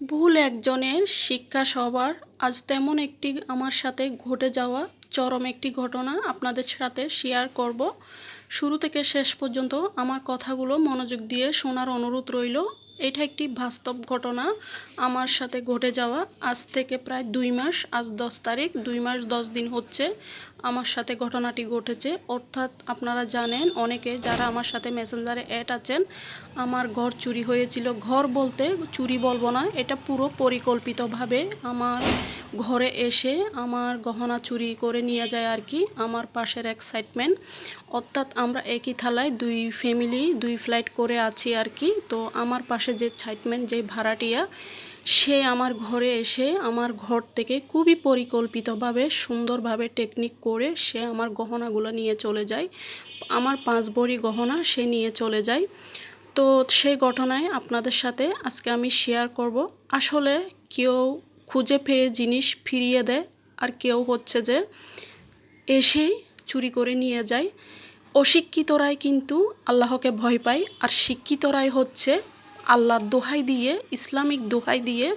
ভুল একজনের শিক্ষা সবার। আজ তেমন একটি আমার সাথে ঘটে যাওয়া চরম একটি ঘটনা আপনাদের সাথে শেয়ার করব। শুরু থেকে শেষ পর্যন্ত আমার কথাগুলো মনোযোগ দিয়ে শোনার অনুরোধ রইল। এটা একটি বাস্তব ঘটনা আমার সাথে ঘটে যাওয়া। আজ থেকে প্রায় দুই মাস, আজ দশ তারিখ, দুই মাস দশ দিন হচ্ছে। আমার সাথে ঘটনাটি ঘটেছে। অর্থাৎ আপনারা জানেন, অনেকে যারা আমার সাথে মেসেঞ্জারে অ্যাড আছেন, আমার ঘর চুরি হয়েছিল। ঘর বলতে চুরি বলব না, এটা পুরো পরিকল্পিতভাবে আমার ঘরে এসে আমার গহনা চুরি করে নিয়ে যায় আর কি, আমার পাশের এক্সাইটমেন্ট অর্থাৎ আমরা একই থালায় দুই ফ্যামিলি দুই ফ্লাইট করে আছি আর কি। তো আমার পাশে যে এক্সাইটমেন্ট যে ভাড়াটিয়া সে আমার ঘরে এসে আমার ঘর থেকে খুবই পরিকল্পিতভাবে, সুন্দরভাবে টেকনিক করে সে আমার গহনাগুলো নিয়ে চলে যায়। আমার পাঁচ ভরি গহনা সে নিয়ে চলে যায়। তো সেই ঘটনায় আপনাদের সাথে আজকে আমি শেয়ার করব। আসলে কেউ খুঁজে পেয়ে জিনিস ফিরিয়ে দেয় আর কেউ হচ্ছে যে এসেই চুরি করে নিয়ে যায়। অশিক্ষিতরাই কিন্তু আল্লাহকে ভয় পায় আর শিক্ষিতরাই হচ্ছে আল্লাহর দোহাই দিয়ে, ইসলামিক দোহাই দিয়ে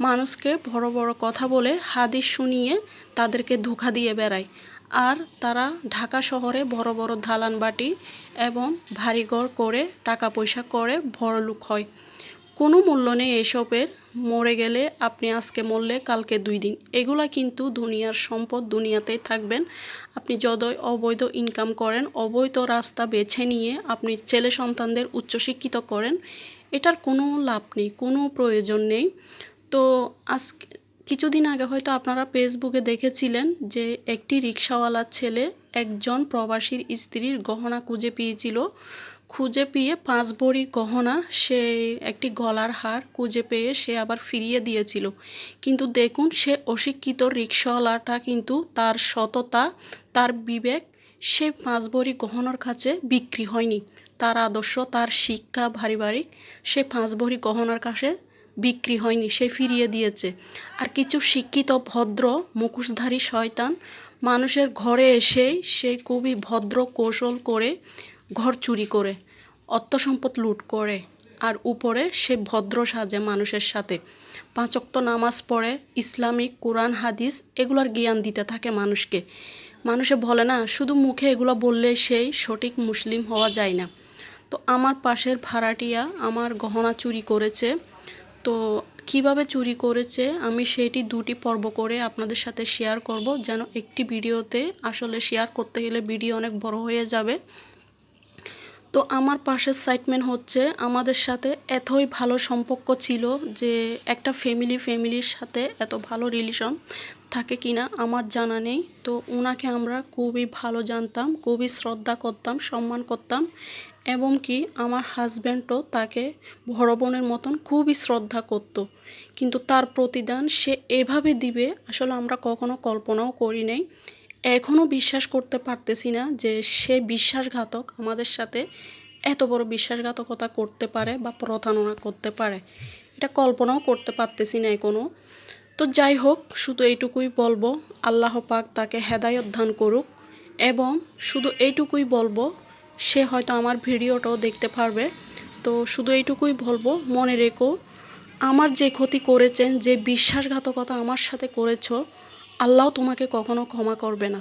মানুষকে বড় বড় কথা বলে, হাদিস শুনিয়ে তাদেরকে ধোকা দিয়ে বেড়ায়। আর তারা ঢাকা শহরে বড় বড় ধালান বাটি এবং ভারী ঘর করে টাকা পয়সা করে বড়লোক হয়। কোনো মূল্য নেই এসবের। মরে গেলে আপনি আজকে মরলে কালকে দুই দিন। এগুলা কিন্তু দুনিয়ার সম্পদ দুনিয়াতেই থাকবেন। আপনি যতই অবৈধ ইনকাম করেন, অবৈধ রাস্তা বেছে নিয়ে আপনি ছেলে সন্তানদের উচ্চশিক্ষিত করেন এটার কোনো লাভ নেই, কোনো প্রয়োজন নেই। তো আজ কিছুদিন আগে হয়তো আপনারা ফেসবুকে দেখেছিলেন যে একটি রিক্সাওয়ালার ছেলে একজন প্রবাসীর স্ত্রীর গহনা খুঁজে পেয়েছিল। খুঁজে পেয়ে পাঁচ ভরি গহনা সে একটি গলার হার খুঁজে পেয়ে সে আবার ফিরিয়ে দিয়েছিল। কিন্তু দেখুন, সে অশিক্ষিত রিক্সাওয়ালাটা কিন্তু তার সততা, তার বিবেক সে পাঁচ ভরি গহনার কাছে বিক্রি হয়নি। তার আদর্শ, তার শিক্ষা পারিবারিক সে পাঁচ ভরি গহনার কাছে বিক্রি হয়নি, সে ফিরিয়ে দিয়েছে। আর কিছু শিক্ষিত, ভদ্র, মুখোশধারী শয়তান মানুষের ঘরে এসেই সে খুবই ভদ্র কৌশল করে ঘর চুরি করে অর্থ সম্পদ লুট করে। আর উপরে সে ভদ্র সাজে মানুষের সাথে। পাঁচক্ত নামাজ পড়ে, ইসলামিক, কোরআন, হাদিস, এগুলোর জ্ঞান দিতে থাকে মানুষকে। মানুষে বলে না, শুধু মুখে এগুলো বললে সেই সঠিক মুসলিম হওয়া যায় না। তো আমার পাশের ভাড়াটিয়া আমার গহনা চুরি করেছে। তো কীভাবে চুরি করেছে আমি সেটি দুটি পর্ব করে আপনাদের সাথে শেয়ার করব। যেন একটি ভিডিওতে আসলে শেয়ার করতে গেলে ভিডিও অনেক বড় হয়ে যাবে। তো আমার পাশের সাইটমেন্ট হচ্ছে আমাদের সাথে এতই ভালো সম্পর্ক ছিল যে একটা ফ্যামিলি ফ্যামিলির সাথে এত ভালো রিলেশন থাকে কিনা আমার জানা নেই। তো ওনাকে আমরা খুবই ভালো জানতাম, খুবই শ্রদ্ধা করতাম, সম্মান করতাম এবং কি আমার হাজব্যান্ডও তাকে বড় বোনের মতন খুবই শ্রদ্ধা করত। কিন্তু তার প্রতিদান সে এভাবে দিবে আসলে আমরা কখনো কল্পনাও করি নাই। এখনও বিশ্বাস করতে পারতেছি না যে সে বিশ্বাসঘাতক আমাদের সাথে এত বড় বিশ্বাসঘাতকতা করতে পারে বা প্রতারণা করতে পারে। এটা কল্পনাও করতে পারতেছি না এখনও তো যাই হোক, শুধু এইটুকুই বলব, আল্লাহ পাক তাকে হেদায়ত দান করুক এবং শুধু এইটুকুই বলব, সে হয়তো আমার ভিডিওটাও দেখতে পারবে। তো শুধু এইটুকুই বলব, মনে রেখো, আমার যে ক্ষতি করেছেন, যে বিশ্বাসঘাতকতা আমার সাথে করেছ আল্লাহ তোমাকে কখনো ক্ষমা করবে না।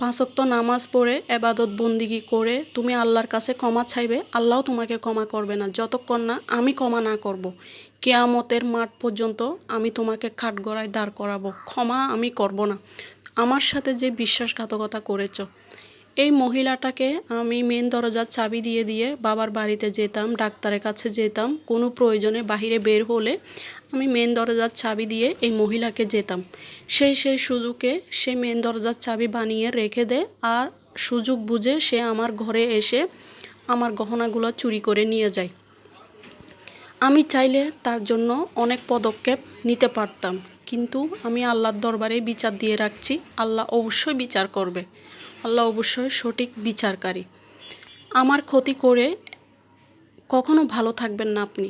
পাঁচক্ত নামাজ পড়ে, এবাদত বন্দিগি করে তুমি আল্লাহর কাছে ক্ষমা চাইবে, আল্লাহ তোমাকে ক্ষমা করবে না। যতক্ষণ না আমি ক্ষমা না করব। কেয়ামতের মাঠ পর্যন্ত আমি তোমাকে কাঠগড়ায় দাঁড় করাবো। ক্ষমা আমি করব না। আমার সাথে যে বিশ্বাসঘাতকতা করেছ, এই মহিলাটাকে আমি মেন দরজার চাবি দিয়ে দিয়ে বাবার বাড়িতে যেতাম, ডাক্তারের কাছে যেতাম। কোনো প্রয়োজনে বাহিরে বের হলে আমি মেন দরজার চাবি দিয়ে এই মহিলাকে যেতাম। সেই সেই সুযোগে সে মেন দরজার চাবি বানিয়ে রেখে দেয় আর সুযোগ বুঝে সে আমার ঘরে এসে আমার গহনাগুলো চুরি করে নিয়ে যায়। আমি চাইলে তার জন্য অনেক পদক্ষেপ নিতে পারতাম, কিন্তু আমি আল্লাহর দরবারে বিচার দিয়ে রাখছি, আল্লাহ অবশ্যই বিচার করবে। আল্লাহ অবশ্যই সঠিক বিচারকারী। আমার ক্ষতি করে কখনো ভালো থাকবেন না আপনি।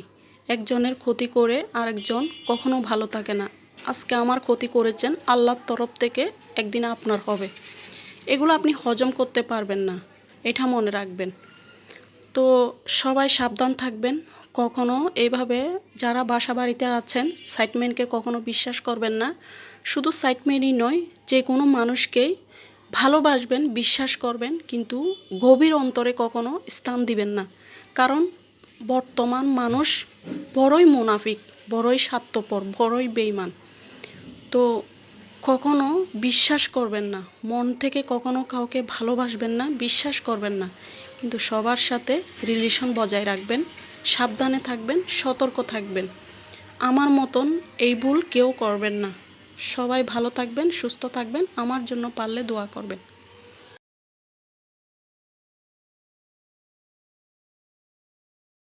একজনের ক্ষতি করে আরেকজন কখনো ভালো থাকে না। আজকে আমার ক্ষতি করেছেন আল্লাহর তরফ থেকে একদিন আপনার হবে। এগুলো আপনি হজম করতে পারবেন না, এটা মনে রাখবেন। তো সবাই সাবধান থাকবেন, কখনো এইভাবে যারা বাসা বাড়িতে আছেন সাইটম্যানকে কখনো বিশ্বাস করবেন না। শুধু সাইটম্যানই নয়, যে কোনো মানুষকেই ভালোবাসবেন, বিশ্বাস করবেন, কিন্তু গভীর অন্তরে কখনো স্থান দিবেন না। কারণ বর্তমান মানুষ বড়ই মুনাফিক, বড়ই স্বার্থপর, বড়ই বেইমান তো কখনো বিশ্বাস করবেন না, মন থেকে কখনো কাউকে ভালোবাসবেন না, বিশ্বাস করবেন না। কিন্তু সবার সাথে রিলেশন বজায় রাখবেন, সাবধানে থাকবেন, সতর্ক থাকবেন। আমার মতন এই ভুল কেউ করবেন না। সবাই ভালো থাকবেন, সুস্থ থাকবেন, আমার জন্য পারলে দোয়া করবেন।